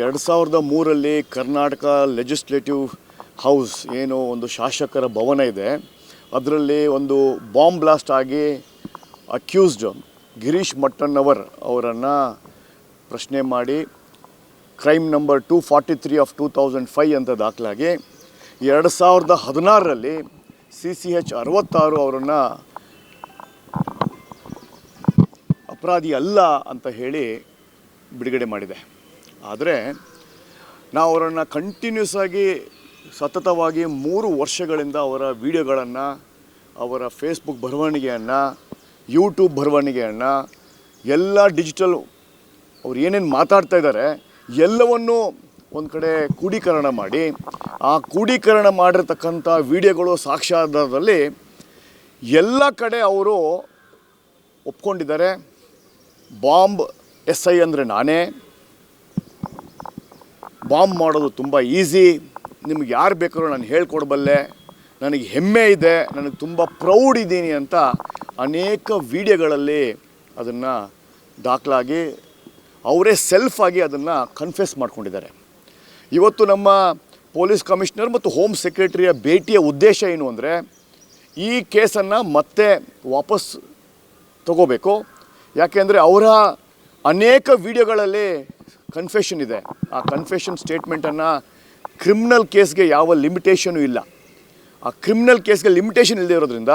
ಎರಡು ಸಾವಿರದ ಮೂರಲ್ಲಿ ಕರ್ನಾಟಕ ಲೆಜಿಸ್ಲೇಟಿವ್ ಹೌಸ್ ಏನು ಒಂದು ಶಾಸಕರ ಭವನ ಇದೆ. ಅದರಲ್ಲಿ ಒಂದು ಬಾಂಬ್ ಬ್ಲಾಸ್ಟ್ ಆಗಿ ಅಕ್ಯೂಸ್ಡ್ ಗಿರೀಶ್ ಮಟ್ಟಣ್ಣವರ್ ಅವರನ್ನು ಪ್ರಶ್ನೆ ಮಾಡಿ, crime number two forty three of two thousand five ಅಂತ ದಾಖಲಾಗಿ ಎರಡು ಸಾವಿರದ ಹದಿನಾರರಲ್ಲಿ ಸಿ ಸಿ ಎಚ್ ಅರವತ್ತಾರು ಅವರನ್ನು ಅಪರಾಧಿ ಅಲ್ಲ ಅಂತ ಹೇಳಿ ಬಿಡುಗಡೆ ಮಾಡಿದೆ. ಆದರೆ ನಾವು ಅವರನ್ನು ಕಂಟಿನ್ಯೂಸ್ ಆಗಿ ಸತತವಾಗಿ ಮೂರು ವರ್ಷಗಳಿಂದ ಅವರ ವಿಡಿಯೋಗಳನ್ನು, ಅವರ ಫೇಸ್ಬುಕ್ ಬರವಣಿಗೆಯನ್ನು ಯೂಟ್ಯೂಬ್ ಬರವಣಿಗೆಯನ್ನು, ಎಲ್ಲ ಡಿಜಿಟಲ್ ಅವ್ರು ಏನೇನು ಮಾತಾಡ್ತಾ ಇದ್ದಾರೆ ಎಲ್ಲವನ್ನು ಒಂದು ಕಡೆ ಕೂಡೀಕರಣ ಮಾಡಿ, ಆ ಕೂಡೀಕರಣ ಮಾಡಿರ್ತಕ್ಕಂಥ ವಿಡಿಯೋಗಳು ಸಾಕ್ಷ್ಯಾಧಾರದಲ್ಲಿ ಎಲ್ಲ ಕಡೆ ಅವರು ಒಪ್ಕೊಂಡಿದ್ದಾರೆ. ಬಾಂಬ್ ಎಸ್ ಐ ಅಂದರೆ ನಾನೇ. ಬಾಂಬ್ ಮಾಡೋದು ತುಂಬ ಈಸಿ. ನಿಮ್ಗೆ ಯಾರು ಬೇಕಾದ್ರೂ ನಾನು ಹೇಳ್ಕೊಡ್ಬಲ್ಲೆ. ನನಗೆ ಹೆಮ್ಮೆ ಇದೆ, ನನಗೆ ತುಂಬ ಪ್ರೌಡ್ ಇದ್ದೀನಿ ಅಂತ ಅನೇಕ ವಿಡಿಯೋಗಳಲ್ಲಿ ಅದನ್ನು ದಾಖಲಾಗಿ ಅವರೇ ಸೆಲ್ಫಾಗಿ ಅದನ್ನು ಕನ್ಫೆಸ್ ಮಾಡ್ಕೊಂಡಿದ್ದಾರೆ. ಇವತ್ತು ನಮ್ಮ ಪೊಲೀಸ್ ಕಮಿಷನರ್ ಮತ್ತು ಹೋಮ್ ಸೆಕ್ರೆಟರಿಯ ಭೇಟಿಯ ಉದ್ದೇಶ ಏನು ಅಂದರೆ, ಈ ಕೇಸನ್ನು ಮತ್ತೆ ವಾಪಸ್ ತಗೋಬೇಕು. ಯಾಕೆಂದರೆ ಅವರ ಅನೇಕ ವಿಡಿಯೋಗಳಲ್ಲಿ ಕನ್ಫೆಷನ್ ಇದೆ. ಆ ಕನ್ಫೆಷನ್ ಸ್ಟೇಟ್ಮೆಂಟನ್ನು ಕ್ರಿಮಿನಲ್ ಕೇಸ್ಗೆ ಯಾವ ಲಿಮಿಟೇಷನು ಇಲ್ಲ. ಆ ಕ್ರಿಮಿನಲ್ ಕೇಸ್ಗೆ ಲಿಮಿಟೇಷನ್ ಇಲ್ಲದೆ ಇರೋದ್ರಿಂದ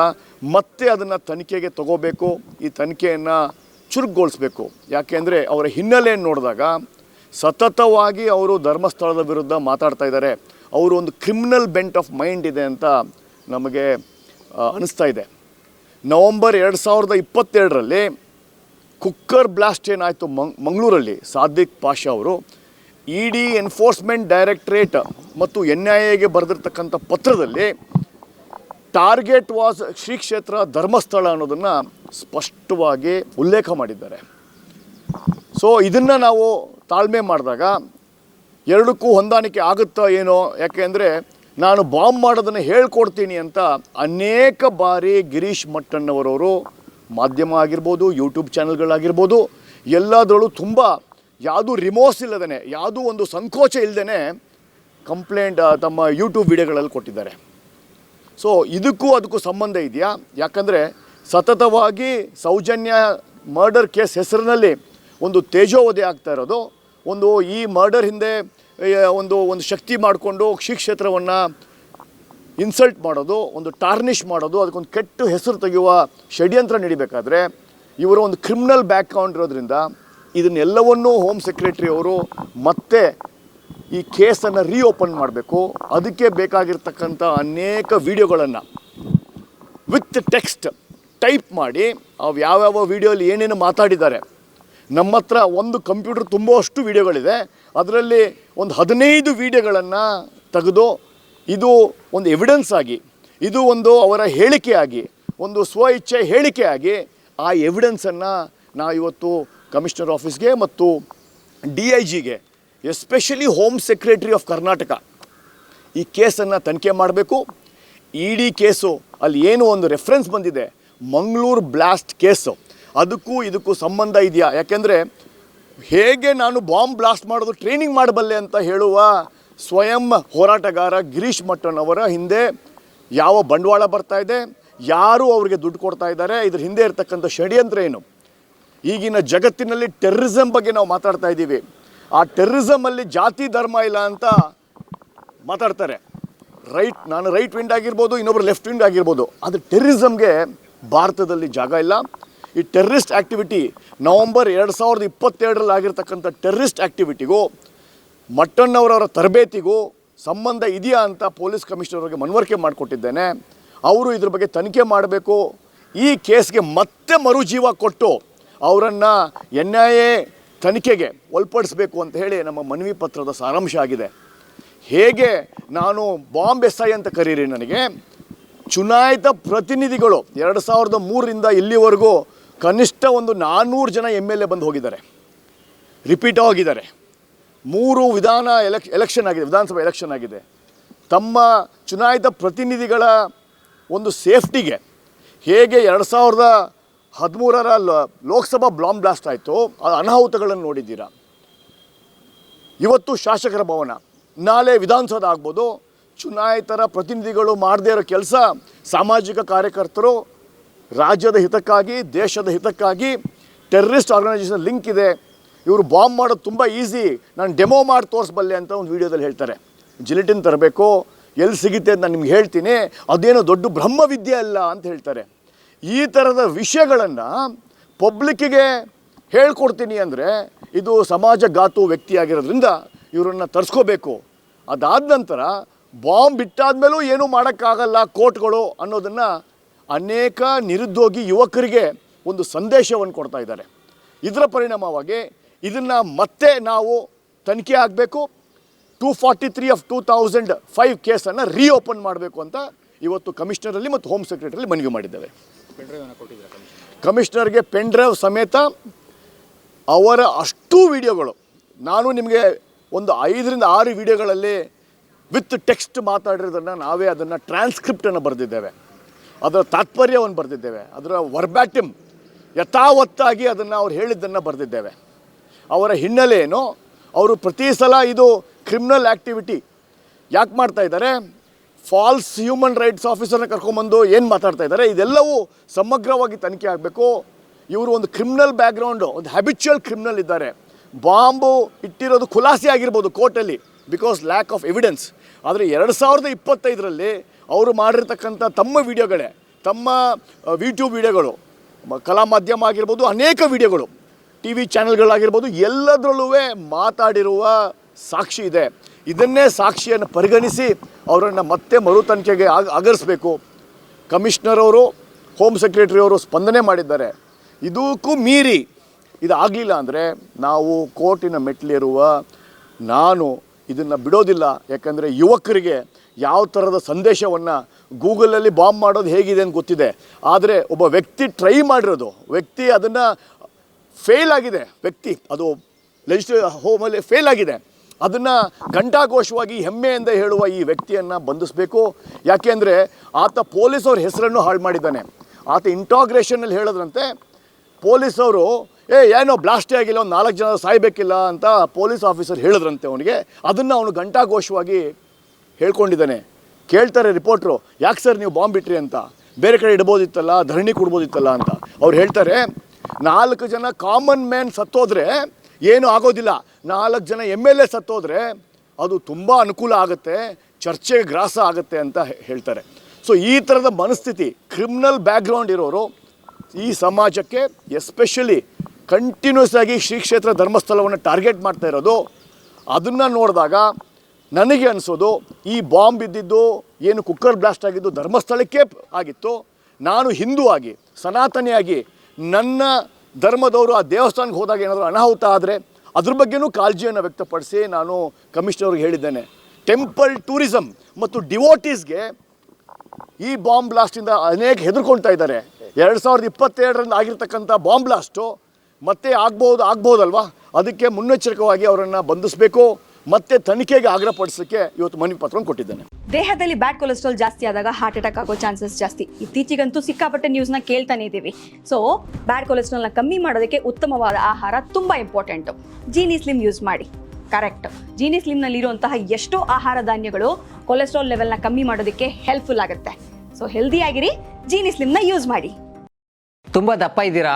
ಮತ್ತೆ ಅದನ್ನು ತನಿಖೆಗೆ ತಗೋಬೇಕು, ಈ ತನಿಖೆಯನ್ನು ಚುರುಕುಗೊಳಿಸ್ಬೇಕು. ಯಾಕೆಂದರೆ ಅವರ ಹಿನ್ನೆಲೆಯನ್ನು ನೋಡಿದಾಗ ಸತತವಾಗಿ ಅವರು ಧರ್ಮಸ್ಥಳದ ವಿರುದ್ಧ ಮಾತಾಡ್ತಾ ಇದ್ದಾರೆ. ಅವರು ಒಂದು ಕ್ರಿಮಿನಲ್ ಬೆಂಟ್ ಆಫ್ ಮೈಂಡ್ ಇದೆ ಅಂತ ನಮಗೆ ಅನಿಸ್ತಾ ಇದೆ. ನವಂಬರ್ ಎರಡು ಸಾವಿರದ ಇಪ್ಪತ್ತೆರಡರಲ್ಲಿ ಕುಕ್ಕರ್ ಬ್ಲಾಸ್ಟ್ ಏನಾಯಿತು ಮಂಗ್, ಮಂಗಳೂರಲ್ಲಿ? ಸಾದಿಕ್ ಪಾಷಾ ಅವರು ಇ ಡಿ ಎನ್ಫೋರ್ಸ್ಮೆಂಟ್ ಡೈರೆಕ್ಟ್ರೇಟ್ ಮತ್ತು ಎನ್ ಐ ಎಗೆ ಬರೆದಿರ್ತಕ್ಕಂಥ ಪತ್ರದಲ್ಲಿ, ಟಾರ್ಗೆಟ್ ವಾಸ್ ಶ್ರೀ ಕ್ಷೇತ್ರ ಧರ್ಮಸ್ಥಳ ಅನ್ನೋದನ್ನು ಸ್ಪಷ್ಟವಾಗಿ ಉಲ್ಲೇಖ ಮಾಡಿದ್ದಾರೆ. ಸೊ, ಇದನ್ನು ನಾವು ತಾಳ್ಮೆ ಮಾಡಿದಾಗ, ಎರಡಕ್ಕೂ ಹೊಂದಾಣಿಕೆ ಆಗುತ್ತಾ ಏನೋ? ಯಾಕೆಂದರೆ ನಾನು ಬಾಂಬ್ ಮಾಡೋದನ್ನು ಹೇಳ್ಕೊಡ್ತೀನಿ ಅಂತ ಅನೇಕ ಬಾರಿ ಗಿರೀಶ್ ಮಟ್ಟಣ್ಣವರವರು ಮಾಧ್ಯಮ ಆಗಿರ್ಬೋದು ಯೂಟ್ಯೂಬ್ ಚಾನಲ್ಗಳಾಗಿರ್ಬೋದು, ಎಲ್ಲದರಲ್ಲೂ ತುಂಬ ಯಾವುದೂ ರಿಮೋರ್ಸ್ ಇಲ್ಲದೇ ಯಾವುದೂ ಒಂದು ಸಂಕೋಚ ಇಲ್ಲದೇ ಕಂಪ್ಲೇಂಟ್ ತಮ್ಮ ಯೂಟ್ಯೂಬ್ ವಿಡಿಯೋಗಳಲ್ಲಿ ಕೊಟ್ಟಿದ್ದಾರೆ. ಸೊ ಇದಕ್ಕೂ ಅದಕ್ಕೂ ಸಂಬಂಧ ಇದೆಯಾ? ಯಾಕಂದರೆ ಸತತವಾಗಿ ಸೌಜನ್ಯ ಮರ್ಡರ್ ಕೇಸ್ ಹೆಸರಿನಲ್ಲಿ ಒಂದು ತೇಜೋವಧೆ ಆಗ್ತಾ ಇರೋದು. ಒಂದು ಈ ಮರ್ಡರ್ ಹಿಂದೆ ಒಂದು ಒಂದು ಶಕ್ತಿ ಮಾಡಿಕೊಂಡು ಶ್ರೀ ಕ್ಷೇತ್ರವನ್ನು ಇನ್ಸಲ್ಟ್ ಮಾಡೋದು, ಒಂದು ಟಾರ್ನಿಷ್ ಮಾಡೋದು, ಅದಕ್ಕೊಂದು ಕೆಟ್ಟ ಹೆಸರು ತೆಗೆಯುವ ಷಡ್ಯಂತ್ರ ನಡಿಬೇಕಾದ್ರೆ ಇವರ ಒಂದು ಕ್ರಿಮಿನಲ್ ಬ್ಯಾಕ್ಗ್ರೌಂಡ್ ಇರೋದ್ರಿಂದ ಇದನ್ನೆಲ್ಲವನ್ನೂ ಹೋಮ್ ಸೆಕ್ರೆಟರಿ ಅವರು ಮತ್ತೆ ಈ ಕೇಸನ್ನು ರೀಓಪನ್ ಮಾಡಬೇಕು. ಅದಕ್ಕೆ ಬೇಕಾಗಿರ್ತಕ್ಕಂಥ ಅನೇಕ ವಿಡಿಯೋಗಳನ್ನು ವಿತ್ ಟೆಕ್ಸ್ಟ್ ಟೈಪ್ ಮಾಡಿ ಅವು ಯಾವ್ಯಾವ ವಿಡಿಯೋಲಿ ಏನೇನು ಮಾತಾಡಿದ್ದಾರೆ. ನಮ್ಮ ಹತ್ರ ಒಂದು ಕಂಪ್ಯೂಟರ್ ತುಂಬುವಷ್ಟು ವಿಡಿಯೋಗಳಿದೆ. ಅದರಲ್ಲಿ ಒಂದು ಹದಿನೈದು ವಿಡಿಯೋಗಳನ್ನು ತೆಗೆದು ಇದು ಒಂದು ಎವಿಡೆನ್ಸ್ ಆಗಿ, ಇದು ಒಂದು ಅವರ ಹೇಳಿಕೆಯಾಗಿ, ಒಂದು ಸ್ವ ಇಚ್ಛೆ ಹೇಳಿಕೆಯಾಗಿ ಆ ಎವಿಡೆನ್ಸನ್ನು ನಾವು ಇವತ್ತು ಕಮಿಷನರ್ ಆಫೀಸ್ಗೆ ಮತ್ತು ಡಿ ಐ ಜಿಗೆ especially home secretary of Karnataka ಈ ಕೇಸನ್ನು ತನಿಖೆ ಮಾಡಬೇಕು. ಇ ಡಿ ಕೇಸು ಅಲ್ಲಿ ಏನು ಒಂದು ರೆಫರೆನ್ಸ್ ಬಂದಿದೆ, ಮಂಗಳೂರು ಬ್ಲಾಸ್ಟ್ ಕೇಸು ಅದಕ್ಕೂ ಇದಕ್ಕೂ ಸಂಬಂಧ ಇದೆಯಾ? ಯಾಕೆಂದರೆ ಹೇಗೆ ನಾನು ಬಾಂಬ್ ಬ್ಲಾಸ್ಟ್ ಮಾಡೋದು ಟ್ರೈನಿಂಗ್ ಮಾಡಬಲ್ಲೆ ಅಂತ ಹೇಳುವ ಸ್ವಯಂ ಹೋರಾಟಗಾರ ಗಿರೀಶ್ ಮಟ್ಟನ್ ಅವರ ಹಿಂದೆ ಯಾವ ಬಂಡವಾಳ ಬರ್ತಾ ಇದೆ, ಯಾರು ಅವರಿಗೆ ದುಡ್ಡು ಕೊಡ್ತಾ ಇದ್ದಾರೆ, ಇದ್ರ ಹಿಂದೆ ಇರ್ತಕ್ಕಂಥ ಷಡ್ಯಂತ್ರ ಏನು? ಈಗಿನ ಜಗತ್ತಿನಲ್ಲಿ ಟೆರ್ರಿಸಮ್ ಬಗ್ಗೆ ನಾವು ಮಾತಾಡ್ತಾ ಇದ್ದೀವಿ. ಆ ಟೆರ್ರಿಸಮಲ್ಲಿ ಜಾತಿ, ಧರ್ಮ ಇಲ್ಲ ಅಂತ ಮಾತಾಡ್ತಾರೆ. ರೈಟ್ ನಾನು ರೈಟ್ ವಿಂಡ್ ಆಗಿರ್ಬೋದು, ಇನ್ನೊಬ್ರು ಲೆಫ್ಟ್ ವಿಂಡ್ ಆಗಿರ್ಬೋದು. ಅದು ಟೆರ್ರಿಸಮ್ಗೆ ಭಾರತದಲ್ಲಿ ಜಾಗ ಇಲ್ಲ. ಈ ಟೆರ್ರಿಸ್ಟ್ ಆ್ಯಕ್ಟಿವಿಟಿ ನವಂಬರ್ ಎರಡು ಸಾವಿರದ ಇಪ್ಪತ್ತೆರಡರಲ್ಲಿ ಆಗಿರ್ತಕ್ಕಂಥ ಟೆರ್ರಿಸ್ಟ್ ಆ್ಯಕ್ಟಿವಿಟಿಗೂ ಮಟ್ಟಣ್ಣವರವರ ತರಬೇತಿಗೂ ಸಂಬಂಧ ಇದೆಯಾ ಅಂತ ಪೊಲೀಸ್ ಕಮಿಷನರ್ ಅವರಿಗೆ ಮನವರಿಕೆ ಮಾಡಿಕೊಟ್ಟಿದ್ದೇನೆ. ಅವರು ಇದ್ರ ಬಗ್ಗೆ ತನಿಖೆ ಮಾಡಬೇಕು. ಈ ಕೇಸ್ಗೆ ಮತ್ತೆ ಮರುಜೀವ ಕೊಟ್ಟು ಅವರನ್ನು ಎನ್ ಐ ಎ ತನಿಖೆಗೆ ಒಳಪಡಿಸಬೇಕು ಅಂತ ಹೇಳಿ ನಮ್ಮ ಮನವಿ ಪತ್ರದ ಸಾರಾಂಶ ಆಗಿದೆ. ಹೇಗೆ ನಾನು ಬಾಂಬ್ ಎಸ್ ಐ ಅಂತ ಕರೀರಿ ನನಗೆ. ಚುನಾಯಿತ ಪ್ರತಿನಿಧಿಗಳು ಎರಡು ಸಾವಿರದ ಮೂರರಿಂದ ಇಲ್ಲಿವರೆಗೂ ಕನಿಷ್ಠ ಒಂದು ನಾನ್ನೂರು ಜನ ಎಂ ಎಲ್ ಎ ಬಂದು ಹೋಗಿದ್ದಾರೆ. ರಿಪೀಟ್ ಹೋಗಿದ್ದಾರೆ ಮೂರು ವಿಧಾನ ಎಲೆಕ್ ಎಲೆಕ್ಷನ್ ಆಗಿದೆ, ವಿಧಾನಸಭಾ ಎಲೆಕ್ಷನ್ ಆಗಿದೆ. ತಮ್ಮ ಚುನಾಯಿತ ಪ್ರತಿನಿಧಿಗಳ ಒಂದು ಸೇಫ್ಟಿಗೆ ಹೇಗೆ ಎರಡು ಸಾವಿರದ ಹದಿಮೂರರ ಲೋಕಸಭಾ ಬ್ಲಾಮ್ ಬ್ಲಾಸ್ಟ್ ಆಯಿತು, ಆ ಅನಾಹುತಗಳನ್ನು ನೋಡಿದ್ದೀರಾ? ಇವತ್ತು ಶಾಸಕರ ಭವನ, ನಾಳೆ ವಿಧಾನಸೌಧ ಆಗ್ಬೋದು. ಚುನಾಯಿತರ ಪ್ರತಿನಿಧಿಗಳು ಮಾಡದೇ ಇರೋ ಕೆಲಸ, ಸಾಮಾಜಿಕ ಕಾರ್ಯಕರ್ತರು, ರಾಜ್ಯದ ಹಿತಕ್ಕಾಗಿ, ದೇಶದ ಹಿತಕ್ಕಾಗಿ ಟೆರ್ರಿಸ್ಟ್ ಆರ್ಗನೈಸೇಷನ್ ಲಿಂಕ್ ಇದೆ. ಇವರು ಬಾಂಬ್ ಮಾಡೋದು ತುಂಬ ಈಸಿ. ನಾನು ಡೆಮೋ ಮಾಡಿ ತೋರಿಸ್ಬಲ್ಲೆ ಅಂತ ಒಂದು ವಿಡಿಯೋದಲ್ಲಿ ಹೇಳ್ತಾರೆ. ಜಿಲೆಟಿನ್ ತರಬೇಕು ಎಲ್ಲಿ ಸಿಗುತ್ತೆ ಅಂತ ನಾನು ನಿಮ್ಗೆ ಹೇಳ್ತೀನಿ. ಅದೇನೋ ದೊಡ್ಡ ಬ್ರಹ್ಮವಿದ್ಯೆ ಅಲ್ಲ ಅಂತ ಹೇಳ್ತಾರೆ. ಈ ಥರದ ವಿಷಯಗಳನ್ನು ಪಬ್ಲಿಕ್ಕಿಗೆ ಹೇಳ್ಕೊಡ್ತೀನಿ ಅಂದರೆ ಇದು ಸಮಾಜಘಾತು ವ್ಯಕ್ತಿಯಾಗಿರೋದ್ರಿಂದ ಇವರನ್ನು ತರಿಸ್ಕೋಬೇಕು. ಅದಾದ ನಂತರ ಬಾಂಬ್ ಬಿಟ್ಟಾದ್ಮೇಲೂ ಏನೂ ಮಾಡೋಕ್ಕಾಗಲ್ಲ ಕೋರ್ಟ್ಗಳು ಅನ್ನೋದನ್ನು ಅನೇಕ ನಿರುದ್ಯೋಗಿ ಯುವಕರಿಗೆ ಒಂದು ಸಂದೇಶವನ್ನು ಕೊಡ್ತಾ ಇದ್ದಾರೆ. ಇದರ ಪರಿಣಾಮವಾಗಿ ಇದನ್ನು ಮತ್ತೆ ನಾವು ತನಿಖೆ ಆಗಬೇಕು. Two forty three of two thousand five ಕೇಸನ್ನು ರೀಓಪನ್ ಮಾಡಬೇಕು ಅಂತ ಇವತ್ತು ಕಮಿಷನರಲ್ಲಿ ಮತ್ತು ಹೋಮ್ ಸೆಕ್ರೆಟರಿಲಿ ಮನವಿ ಮಾಡಿದ್ದೇವೆ. ಕಮಿಷನರ್ಗೆ ಪೆನ್ ಡ್ರೈವ್ ಸಮೇತ ಅವರ ಅಷ್ಟು ವಿಡಿಯೋಗಳು. ನಾನು ನಿಮಗೆ ಒಂದು ಐದರಿಂದ ಆರು ವಿಡಿಯೋಗಳಲ್ಲಿ ವಿತ್ ಟೆಕ್ಸ್ಟ್ ಮಾತಾಡಿರೋದನ್ನು ನಾವೇ ಅದನ್ನು ಟ್ರಾನ್ಸ್ಕ್ರಿಪ್ಟನ್ನು ಬರೆದಿದ್ದೇವೆ. ಅದರ ತಾತ್ಪರ್ಯವನ್ನು ಬರೆದಿದ್ದೇವೆ. ಅದರ ವರ್ಬ್ಯಾಟಿಮ್ ಯಥಾವತ್ತಾಗಿ ಅದನ್ನು ಅವ್ರು ಹೇಳಿದ್ದನ್ನು ಬರೆದಿದ್ದೇವೆ. ಅವರ ಹಿನ್ನೆಲೆ ಅವರು ಪ್ರತಿ ಸಲ ಇದು ಕ್ರಿಮಿನಲ್ ಆ್ಯಕ್ಟಿವಿಟಿ ಯಾಕೆ ಮಾಡ್ತಾ ಇದ್ದಾರೆ? ಫಾಲ್ಸ್ ಹ್ಯೂಮನ್ ರೈಟ್ಸ್ ಆಫೀಸರ್ನ ಕರ್ಕೊಂಬಂದು ಏನು ಮಾತಾಡ್ತಾ ಇದ್ದಾರೆ? ಇದೆಲ್ಲವೂ ಸಮಗ್ರವಾಗಿ ತನಿಖೆ ಆಗಬೇಕು. ಇವರು ಒಂದು ಕ್ರಿಮಿನಲ್ ಬ್ಯಾಕ್ಗ್ರೌಂಡು ಒಂದು ಹ್ಯಾಬಿಚುವಲ್ ಕ್ರಿಮಿನಲ್ ಇದ್ದಾರೆ. ಬಾಂಬು ಇಟ್ಟಿರೋದು ಖುಲಾಸೆ ಆಗಿರ್ಬೋದು ಕೋರ್ಟಲ್ಲಿ ಬಿಕಾಸ್ ಲ್ಯಾಕ್ ಆಫ್ ಎವಿಡೆನ್ಸ್ ಆದರೆ ಎರಡು ಸಾವಿರದ ಇಪ್ಪತ್ತೈದರಲ್ಲಿ ಅವರು ಮಾಡಿರ್ತಕ್ಕಂಥ ತಮ್ಮ ವಿಡಿಯೋಗಳೇ ತಮ್ಮ ಯೂಟ್ಯೂಬ್ ವಿಡಿಯೋಗಳು ಕಲಾ ಮಾಧ್ಯಮ ಆಗಿರ್ಬೋದು ಅನೇಕ ವಿಡಿಯೋಗಳು ಟಿ ವಿ ಚಾನೆಲ್ಗಳಾಗಿರ್ಬೋದು ಎಲ್ಲದರಲ್ಲೂ ಮಾತಾಡಿರುವ ಸಾಕ್ಷಿ ಇದೆ. ಇದನ್ನೇ ಸಾಕ್ಷಿಯನ್ನು ಪರಿಗಣಿಸಿ ಅವರನ್ನು ಮತ್ತೆ ಮರು ತನಿಖೆಗೆ ಆಗ, ಆಗರಿಸಬೇಕು. ಕಮಿಷನರ್ ಅವರು, ಹೋಮ್ ಸೆಕ್ರೆಟರಿ ಅವರು ಸ್ಪಂದನೆ ಮಾಡಿದ್ದಾರೆ. ಇದಕ್ಕೂ ಮೀರಿ ಇದಾಗಲಿಲ್ಲ ಅಂದರೆ ನಾವು ಕೋರ್ಟಿನ ಮೆಟ್ಲಿರುವ ನಾನು ಇದನ್ನು ಬಿಡೋದಿಲ್ಲ. ಯಾಕಂದರೆ ಯುವಕರಿಗೆ ಯಾವ ಥರದ ಸಂದೇಶವನ್ನು ಗೂಗಲಲ್ಲಿ ಬಾಂಬ್ ಮಾಡೋದು ಹೇಗಿದೆ ಅಂತ ಗೊತ್ತಿದೆ. ಆದರೆ ಒಬ್ಬ ವ್ಯಕ್ತಿ ಟ್ರೈ ಮಾಡಿರೋದು. ವ್ಯಕ್ತಿ ಅದನ್ನು ಫೇಲ್ ಆಗಿದೆ ವ್ಯಕ್ತಿ, ಅದು ಲೆಜಿಸ್ಲೇ ಹೋಮಲ್ಲಿ ಫೇಲ್ ಆಗಿದೆ. ಅದನ್ನು ಘಂಟಾಘೋಷವಾಗಿ ಹೆಮ್ಮೆಯಿಂದ ಹೇಳುವ ಈ ವ್ಯಕ್ತಿಯನ್ನು ಬಂಧಿಸಬೇಕು. ಯಾಕೆಂದರೆ ಆತ ಪೊಲೀಸ್ ಅವ್ರ ಹೆಸರನ್ನು ಹಾಳು ಮಾಡಿದ್ದಾನೆ. ಆತ ಇಂಟಾಗ್ರೇಷನಲ್ಲಿ ಹೇಳೋದ್ರಂತೆ, ಪೊಲೀಸವರು, ಏ, ಏನೋ ಬ್ಲಾಸ್ಟೇ ಆಗಿಲ್ಲ, ಒಂದು ನಾಲ್ಕು ಜನ ಸಾಯ್ಬೇಕಿಲ್ಲ ಅಂತ ಪೊಲೀಸ್ ಆಫೀಸರ್ ಹೇಳಿದ್ರಂತೆ ಅವನಿಗೆ. ಅದನ್ನು ಅವನು ಘಂಟಾಘೋಷವಾಗಿ ಹೇಳ್ಕೊಂಡಿದ್ದಾನೆ. ಕೇಳ್ತಾರೆ ರಿಪೋರ್ಟ್ರು ಯಾಕೆ ಸರ್ ನೀವು ಬಾಂಬ್ ಬಿಟ್ರಿ ಅಂತ? ಬೇರೆ ಕಡೆ ಇಡ್ಬೋದಿತ್ತಲ್ಲ, ಧರಣಿ ಕೊಡ್ಬೋದಿತ್ತಲ್ಲ ಅಂತ. ಅವ್ರು ಹೇಳ್ತಾರೆ ನಾಲ್ಕು ಜನ ಕಾಮನ್ ಮ್ಯಾನ್ ಸತ್ತೋದ್ರೆ ಏನೂ ಆಗೋದಿಲ್ಲ. ನಾಲ್ಕು ಜನ ಎಂ ಎಲ್ ಎ ಸತ್ತೋದ್ರೆ ಅದು ತುಂಬ ಅನುಕೂಲ ಆಗುತ್ತೆ ಚರ್ಚೆ ಗ್ರಾಸ ಆಗುತ್ತೆ ಅಂತ ಹೇಳ್ತಾರೆ. ಸೊ ಈ ಥರದ ಮನಸ್ಥಿತಿ ಕ್ರಿಮಿನಲ್ ಬ್ಯಾಕ್ಗ್ರೌಂಡ್ ಇರೋರು ಈ ಸಮಾಜಕ್ಕೆ ಎಸ್ಪೆಷಲಿ ಕಂಟಿನ್ಯೂಸ್ ಆಗಿ ಶ್ರೀ ಕ್ಷೇತ್ರ ಧರ್ಮಸ್ಥಳವನ್ನು ಟಾರ್ಗೆಟ್ ಮಾಡ್ತಾ ಇರೋದು. ಅದನ್ನು ನೋಡಿದಾಗ ನನಗೆ ಅನಿಸೋದು, ಈ ಬಾಂಬ್ ಇದ್ದಿದ್ದು, ಏನು ಕುಕ್ಕರ್ ಬ್ಲಾಸ್ಟ್ ಆಗಿದ್ದು ಧರ್ಮಸ್ಥಳಕ್ಕೆ ಆಗಿತ್ತು. ನಾನು ಹಿಂದೂ ಆಗಿ, ಸನಾತನಿಯಾಗಿ ನನ್ನ ಧರ್ಮದವರು ಆ ದೇವಸ್ಥಾನಕ್ಕೆ ಹೋದಾಗ ಏನಾದರೂ ಅನಾಹುತ ಆದರೆ ಅದ್ರ ಬಗ್ಗೆನೂ ಕಾಳಜಿಯನ್ನು ವ್ಯಕ್ತಪಡಿಸಿ ನಾನು ಕಮಿಷನರ್ಗೆ ಹೇಳಿದ್ದೇನೆ. ಟೆಂಪಲ್ ಟೂರಿಸಮ್ ಮತ್ತು ಡಿವೋಟೀಸ್ಗೆ ಈ ಬಾಂಬ್ ಬ್ಲಾಸ್ಟಿಂದ ಅನೇಕ ಹೆದರ್ಕೊಳ್ತಾ ಇದ್ದಾರೆ. ಎರಡು ಸಾವಿರದ ಇಪ್ಪತ್ತೆರಡರಿಂದ ಆಗಿರ್ತಕ್ಕಂಥ ಬಾಂಬ್ ಬ್ಲಾಸ್ಟು ಮತ್ತೆ ಆಗ್ಬೋದು, ಆಗ್ಬೋದಲ್ವಾ? ಅದಕ್ಕೆ ಮುನ್ನೆಚ್ಚರಿಕವಾಗಿ ಅವರನ್ನು ಬಂಧಿಸಬೇಕು. ಮತ್ತೆ ತನಿಖೆಗೆ ಆಗ್ರಹಪಡಿಸೋಕ್ಕೆ ಇವತ್ತು ಮನವಿ ಪತ್ರವನ್ನು ಕೊಟ್ಟಿದ್ದೇನೆ. ದೇಹದಲ್ಲಿ ಬ್ಯಾಡ್ ಕೊಲೆಸ್ಟ್ರಾಲ್ ಜಾಸ್ತಿ ಆದಾಗ ಹಾರ್ಟ್ ಅಟ್ಯಾಕ್ ಆಗೋ ಚಾನ್ಸಸ್ ಜಾಸ್ತಿ. ಇತ್ತೀಚೆಗಂತೂ ಸಿಕ್ಕಾಪಟ್ಟೆ ನ ಕೇಳ್ತಾನೆ ಇದ್ದೀವಿ. ಸೊ ಬ್ಯಾಡ್ ಕೊಲೆಸ್ಟ್ರಾಲ್ನ ಕಮ್ಮಿ ಮಾಡೋದಕ್ಕೆ ಉತ್ತಮವಾದ ಆಹಾರ ತುಂಬ ಇಂಪಾರ್ಟೆಂಟು ಜೀನಿ ಸ್ಲಿಮ್ ಯೂಸ್ ಮಾಡಿ. ಕರೆಕ್ಟ್ ಜೀನಿ ಸ್ಲಿಮ್ನಲ್ಲಿರುವಂತಹ ಎಷ್ಟೋ ಆಹಾರ ಧಾನ್ಯಗಳು ಕೊಲೆಸ್ಟ್ರಾಲ್ ಲೆವೆಲ್ನ ಕಮ್ಮಿ ಮಾಡೋದಕ್ಕೆ ಹೆಲ್ಪ್ಫುಲ್ ಆಗುತ್ತೆ. ಸೊ ಹೆಲ್ದಿ ಆಗಿರಿ ಜೀನಿ ಸ್ಲಿಮ್ನ ಯೂಸ್ ಮಾಡಿ. ತುಂಬಾ ದಪ್ಪ ಇದ್ದೀರಾ?